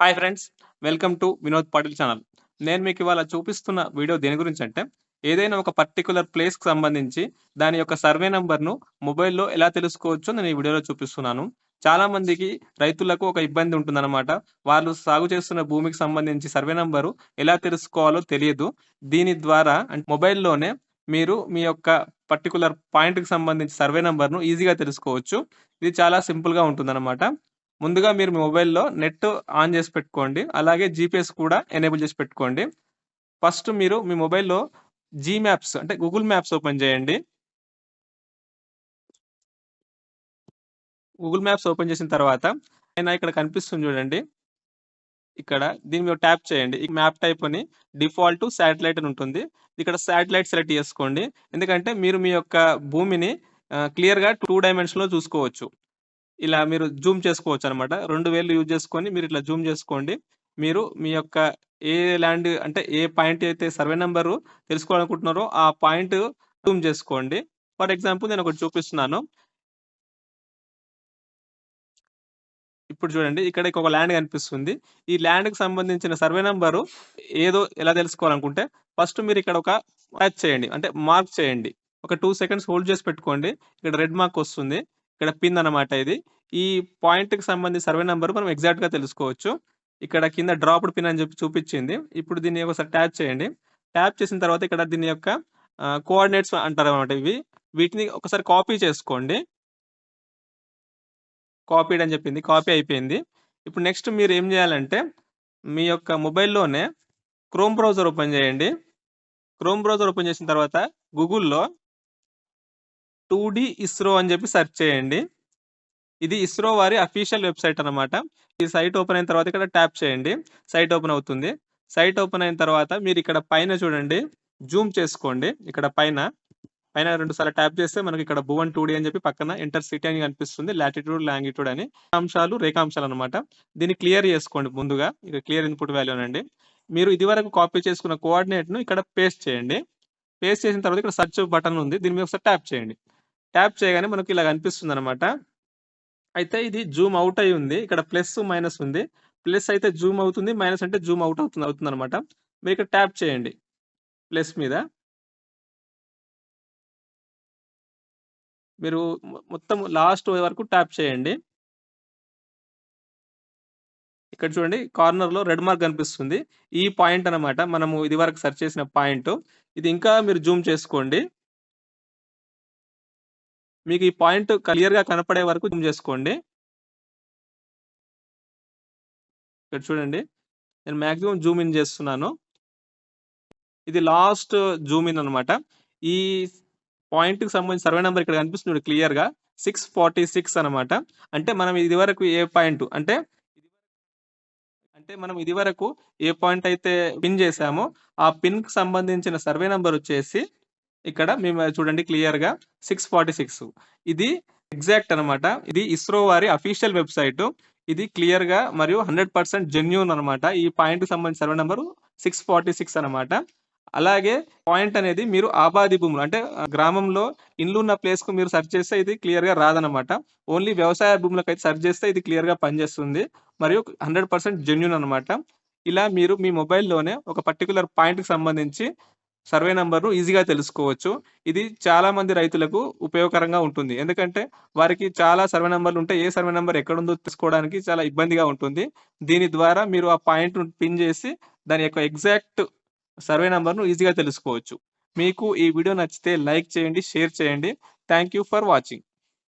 Hi friends welcome to Vinod Patil channel నేను మీకు ఇవాళ చూపిస్తున్న వీడియో దేని గురించి అంటే ఏదైనా ఒక పర్టికులర్ ప్లేస్కి సంబంధించి దాని యొక్క సర్వే నెంబర్ను మొబైల్లో ఎలా తెలుసుకోవచ్చో నేను ఈ వీడియోలో చూపిస్తున్నాను. చాలా మందికి రైతులకు ఒక ఇబ్బంది ఉంటుందన్నమాట. వాళ్ళు సాగు చేస్తున్న భూమికి సంబంధించి సర్వే నెంబరు ఎలా తెలుసుకోవాలో తెలియదు. దీని ద్వారా అంటే మొబైల్లోనే మీరు మీ యొక్క పర్టికులర్ పాయింట్కి సంబంధించి సర్వే నెంబర్ను ఈజీగా తెలుసుకోవచ్చు. ఇది చాలా సింపుల్గా ఉంటుందన్నమాట. ముందుగా మీరు మీ మొబైల్‌లో నెట్ ఆన్ చేసి పెట్టుకోండి. అలాగే జీపీఎస్ కూడా ఎనేబుల్ చేసి పెట్టుకోండి. ఫస్ట్ మీరు మీ మొబైల్‌లో జీ మ్యాప్స్ అంటే గూగుల్ మ్యాప్స్ ఓపెన్ చేయండి. గూగుల్ మ్యాప్స్ ఓపెన్ చేసిన తర్వాత అయినా ఇక్కడ కనిపిస్తుంది చూడండి. ఇక్కడ దీని మీద ట్యాప్ చేయండి. ఈ మ్యాప్ టైప్ అని డిఫాల్ట్ శాటిలైట్ అని ఉంటుంది. ఇక్కడ శాటిలైట్ సెలెక్ట్ చేసుకోండి. ఎందుకంటే మీరు మీ యొక్క భూమిని క్లియర్‌గా టూ డైమెన్షన్‌లో చూసుకోవచ్చు. ఇలా మీరు జూమ్ చేసుకోవచ్చు అనమాట రెండు వేలు యూజ్ చేసుకొని మీరు ఇట్లా జూమ్ చేసుకోండి. మీరు మీ యొక్క ఏ ల్యాండ్ అంటే ఏ పాయింట్ అయితే సర్వే నెంబరు తెలుసుకోవాలనుకుంటున్నారో ఆ పాయింట్ జూమ్ చేసుకోండి. ఫర్ ఎగ్జాంపుల్ నేను ఒకటి చూపిస్తున్నాను. ఇప్పుడు చూడండి ఇక్కడ ఒక ల్యాండ్ కనిపిస్తుంది. ఈ ల్యాండ్‌కి సంబంధించిన సర్వే నెంబరు ఏదో ఎలా తెలుసుకోవాలనుకుంటే ఫస్ట్ మీరు ఇక్కడ ఒక టచ్ చేయండి. అంటే మార్క్ చేయండి. ఒక టూ సెకండ్స్ హోల్డ్ చేసి పెట్టుకోండి. ఇక్కడ రెడ్ మార్క్ వస్తుంది. ఇక్కడ పిన్ అన్నమాట ఇది. ఈ పాయింట్‌కి సంబంధించి సర్వే నెంబర్ మనం ఎగ్జాక్ట్‌గా తెలుసుకోవచ్చు. ఇక్కడ కింద డ్రాప్డ్ పిన్ అని చెప్పి చూపించింది. ఇప్పుడు దీన్ని ఒకసారి ట్యాప్ చేయండి. ట్యాప్ చేసిన తర్వాత ఇక్కడ దీని యొక్క కోఆర్డినేట్స్ అంటారు అనమాట ఇవి. వీటిని ఒకసారి కాపీ చేసుకోండి. కాపీడ్ అని చెప్పింది. కాపీ అయిపోయింది. ఇప్పుడు నెక్స్ట్ మీరు ఏం చేయాలంటే మీ యొక్క మొబైల్‌లోనే క్రోమ్ బ్రౌజర్ ఓపెన్ చేయండి. క్రోమ్ బ్రౌజర్ ఓపెన్ చేసిన తర్వాత గూగుల్‌లో టూ డి ఇస్రో అని చెప్పి సెర్చ్ చేయండి. ఇది ఇస్రో వారి అఫీషియల్ వెబ్‌సైట్ అన్నమాట. ఈ సైట్ ఓపెన్ అయిన తర్వాత ఇక్కడ ట్యాప్ చేయండి. సైట్ ఓపెన్ అవుతుంది. సైట్ ఓపెన్ అయిన తర్వాత మీరు ఇక్కడ పైన చూడండి. జూమ్ చేసుకోండి. ఇక్కడ పైన, పైన రెండు సార్లు ట్యాప్ చేస్తే మనకి ఇక్కడ భువన్ టూ అని చెప్పి పక్కన ఇంటర్ సిటీ అని కనిపిస్తుంది. లాటిట్యూడ్, లాంగిట్యూడ్ అని. అంశాలు, రేఖాంశాలు అనమాట దీన్ని క్లియర్ చేసుకోండి ముందుగా. ఇక్కడ క్లియర్ ఇన్‌పుట్ వాల్యూ అనండి. మీరు ఇదివరకు కాపీ చేసుకున్న కోఆర్డినేట్‌ను ఇక్కడ పేస్ట్ చేయండి. పేస్ట్ చేసిన తర్వాత ఇక్కడ సర్చ్ బటన్ ఉంది. దీని మీద ఒకసారి ట్యాప్ చేయండి. ట్యాప్ చేయగానే మనకు ఇలా కనిపిస్తుందన్నమాట. అయితే ఇది జూమ్ అవుట్ అయ్యి ఉంది. ఇక్కడ ప్లస్, మైనస్ ఉంది. ప్లస్ అయితే జూమ్ అవుతుంది. మైనస్ అంటే జూమ్ అవుట్ అవుతుంది అవుతుందన్నమాట. మీరు ఇక్కడ ట్యాప్ చేయండి. ప్లస్ మీద. మీరు మొత్తం లాస్ట్ వరకు ట్యాప్ చేయండి. ఇక్కడ చూడండి కార్నర్‌లో రెడ్ మార్క్ కనిపిస్తుంది. ఈ పాయింట్ అన్నమాట. మనము ఇది వరకు సెర్చ్ చేసిన పాయింట్. ఇది ఇంకా మీరు జూమ్ చేసుకోండి. మీకు ఈ పాయింట్ క్లియర్‌గా కనపడే వరకు జూమ్ చేసుకోండి. ఇక్కడ చూడండి. నేను మాక్సిమం జూమ్ ఇన్ చేస్తున్నాను. ఇది లాస్ట్ జూమ్ ఇన్ అనమాట ఈ పాయింట్‌కి సంబంధించిన సర్వే నెంబర్ ఇక్కడ కనిపిస్తుంది చూడండి క్లియర్‌గా 646 అన్నమాట. అంటే మనం ఇది వరకు ఏ పాయింట్ అంటే అంటే మనం ఇదివరకు ఏ పాయింట్ అయితే పిన్ చేసామో ఆ పిన్‌కి సంబంధించిన సర్వే నెంబర్ వచ్చేసి ఇక్కడ మేము చూడండి క్లియర్‌గా 646 ఇది ఎగ్జాక్ట్ అన్నమాట. ఇది ఇస్రో వారి అఫీషియల్ వెబ్‌సైట్. ఇది క్లియర్‌గా మరియు 100% జెన్యూన్ అనమాట ఈ పాయింట్‌కి సంబంధించిన సర్వే నంబర్ 646 అన్నమాట. అలాగే పాయింట్ అనేది మీరు ఆబాది భూములు అంటే గ్రామంలో ఇండ్లు ఉన్న ప్లేస్‌కు మీరు సెర్చ్ చేస్తే ఇది క్లియర్‌గా రాదనమాట ఓన్లీ వ్యవసాయ భూములకైతే సెర్చ్ చేస్తే ఇది క్లియర్‌గా పనిచేస్తుంది. మరియు 100% జెన్యూన్ అనమాట ఇలా మీరు మీ మొబైల్‌లోనే ఒక పర్టిక్యులర్ పాయింట్‌కి సంబంధించి సర్వే నంబర్‌ను ఈజీగా తెలుసుకోవచ్చు. ఇది చాలా మంది రైతులకు ఉపయోగకరంగా ఉంటుంది. ఎందుకంటే వారికి చాలా సర్వే నంబర్‌లు ఉంటాయి. ఏ సర్వే నంబర్ ఎక్కడుందో తెలుసుకోవడానికి చాలా ఇబ్బందిగా ఉంటుంది. దీని ద్వారా మీరు ఆ పాయింట్‌ను పిన్ చేసి దాని యొక్క ఎగ్జాక్ట్ సర్వే నంబర్‌ను ఈజీగా తెలుసుకోవచ్చు. మీకు ఈ వీడియో నచ్చితే లైక్ చేయండి, షేర్ చేయండి. Thank you for watching.